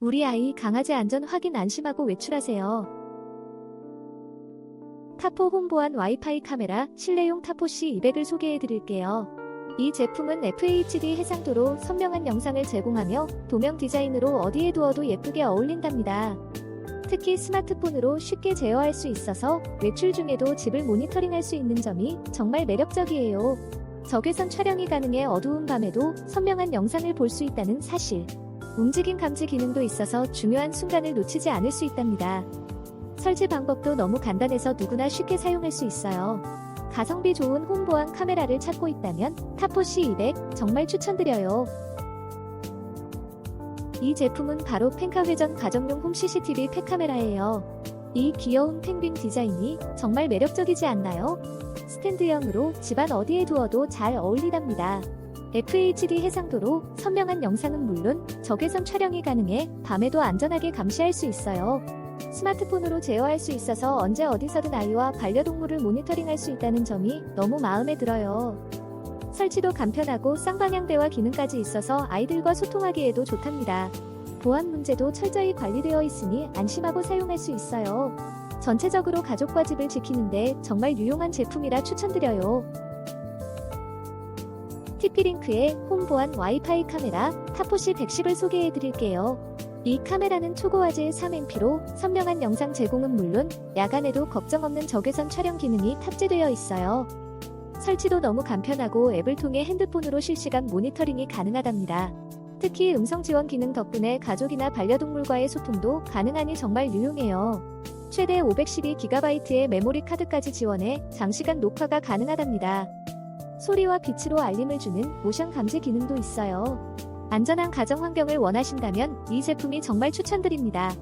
우리 아이 강아지 안전 확인 안심하고 외출하세요. 타포 홍보한 와이파이 카메라 실내용 타포C 200을 소개해 드릴게요. 이 제품은 FHD 해상도로 선명한 영상을 제공하며 도명 디자인으로 어디에 두어도 예쁘게 어울린답니다. 특히 스마트폰으로 쉽게 제어할 수 있어서 외출 중에도 집을 모니터링할 수 있는 점이 정말 매력적이에요. 적외선 촬영이 가능해 어두운 밤에도 선명한 영상을 볼 수 있다는 사실. 움직임 감지 기능도 있어서 중요한 순간을 놓치지 않을 수 있답니다. 설치 방법도 너무 간단해서 누구나 쉽게 사용할 수 있어요. 가성비 좋은 홍보한 카메라를 찾고 있다면 타포C 200 정말 추천드려요. 이 제품은 바로 펜카 회전 가정용 홈 CCTV 팩 카메라예요. 이 귀여운 펭귄 디자인이 정말 매력적이지 않나요? 스탠드형으로 집안 어디에 두어도 잘 어울리답니다. FHD 해상도로 선명한 영상은 물론 적외선 촬영이 가능해 밤에도 안전하게 감시할 수 있어요. 스마트폰으로 제어할 수 있어서 언제 어디서든 아이와 반려동물을 모니터링할 수 있다는 점이 너무 마음에 들어요. 설치도 간편하고 쌍방향대화 기능까지 있어서 아이들과 소통하기에도 좋답니다. 보안 문제도 철저히 관리되어 있으니 안심하고 사용할 수 있어요. 전체적으로 가족과 집을 지키는데 정말 유용한 제품이라 추천드려요. TP링크의 홈보안 와이파이 카메라 타포시 110을 소개해 드릴게요. 이 카메라는 초고화질 3MP로 선명한 영상 제공은 물론 야간에도 걱정 없는 적외선 촬영 기능이 탑재되어 있어요. 설치도 너무 간편하고 앱을 통해 핸드폰으로 실시간 모니터링이 가능하답니다. 특히 음성 지원 기능 덕분에 가족이나 반려동물과의 소통도 가능하니 정말 유용해요. 최대 512GB의 메모리 카드까지 지원해 장시간 녹화가 가능하답니다. 소리와 빛으로 알림을 주는 모션 감지 기능도 있어요. 안전한 가정 환경을 원하신다면 이 제품이 정말 추천드립니다.